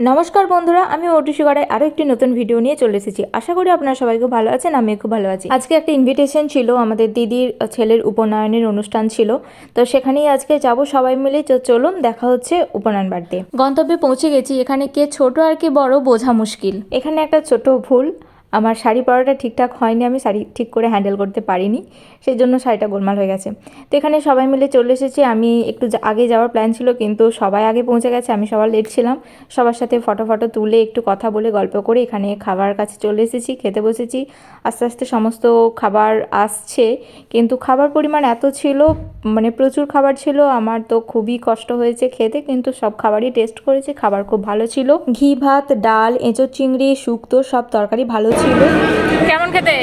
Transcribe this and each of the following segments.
নমস্কার বন্ধুরা আমি ওটুসি গড়ায় আরও একটি নতুন ভিডিও নিয়ে চলে এসেছি। আশা করি আপনারা সবাই খুব ভালো আছেন আমি খুব ভালো আছি। আজকে একটা ইনভিটেশন ছিল আমাদের দিদির ছেলের উপনয়নের অনুষ্ঠান ছিল। তো সেখানেই আজকে যাব সবাই মিলে। চলুন দেখা হচ্ছে উপনয়ন বাড়িতে। গন্তব্যে পৌঁছে গেছি। এখানে কে ছোট আর কে বড় বোঝা মুশকিল। এখানে একটা ছোট ভুল। আমার শাড়ি পরাটা ঠিকঠাক হয়নি, আমি শাড়ি ঠিক করে হ্যান্ডেল করতে পারিনি সেই জন্য শাড়িটা গোলমাল হয়ে গেছে। তো এখানে সবাই মিলে চলে এসেছি, আমি একটু আগে যাওয়ার প্ল্যান ছিল, কিন্তু সবাই আগে পৌঁছে গেছে, আমি সবার লেট ছিলাম। সবার সাথে ফটো ফটো তুলে একটু কথা বলে গল্প করে এখানে খাবার কাছে চলে এসেছি, খেতে বসেছি। আস্তে আস্তে সমস্ত খাবার আসছে, কিন্তু খাবার পরিমাণ এত ছিল মানে প্রচুর খাবার ছিল, আমার তো খুবই কষ্ট হয়েছে খেতে, কিন্তু সব খাবারই টেস্ট করেছি, খাবার খুব ভালো ছিল। ঘি, ভাত, ডাল, এঁচোড়, চিংড়ি, শুক্তো, সব তরকারি ভালো ছিল। কেমন খেতে?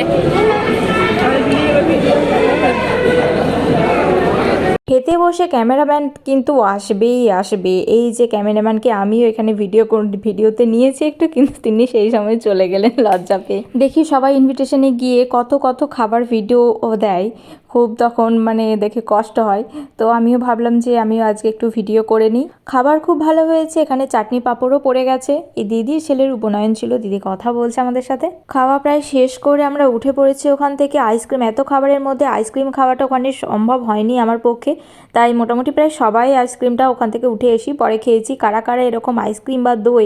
খেতে বসে ক্যামেরাম্যান কিন্তু আসবেই আসবে এই যে ক্যামেরাম্যানকে আমিও এখানে ভিডিও ভিডিওতে নিয়েছি একটু, কিন্তু তিনি সেই সময় চলে গেলেন লজ্জা পেয়ে। দেখি সবাই ইনভিটেশনে গিয়ে কত কত খাবার ভিডিও দেয়। খুব তখন মানে দেখে কষ্ট হয়। তো আমিও ভাবলাম যে আমিও আজকে একটু ভিডিও করে নিই। খাবার খুব ভালো হয়েছে, এখানে চাটনি পাঁপড়ও পড়ে গেছে। এই দিদির ছেলের উপনয়ন ছিল, দিদি কথা বলছে আমাদের সাথে। খাওয়া প্রায় শেষ করে আমরা উঠে পড়েছি ওখান থেকে। আইসক্রিম এত খাবারের মধ্যে আইসক্রিম খাওয়াটা ওখানে সম্ভব হয়নি আমার পক্ষে। তাই মোটামুটি প্রায় সবাই আইসক্রিমটা ওখান থেকে উঠে এসি পরে খেয়েছি। কারা কারা এরকম আইসক্রিম বা দই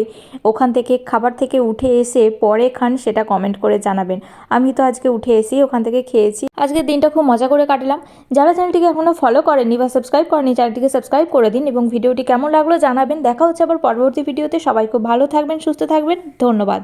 ওখান থেকে খাবার থেকে উঠে এসে পরে খান সেটা কমেন্ট করে জানাবেন। আমি তো আজকে উঠে এসি ওখান থেকে খেয়েছি। আজকের দিনটা খুব মজা করে কাটলাম। যারা চ্যানেলটিকে এখনও ফলো করেনি বা সাবস্ক্রাইব করেনি চ্যানেলটিকে সাবস্ক্রাইব করে দিন এবং ভিডিওটি কেমন লাগল জানাবেন। দেখা হচ্ছে আবার পরবর্তী ভিডিওতে। সবাই খুব ভালো থাকবেন, সুস্থ থাকবেন। ধন্যবাদ।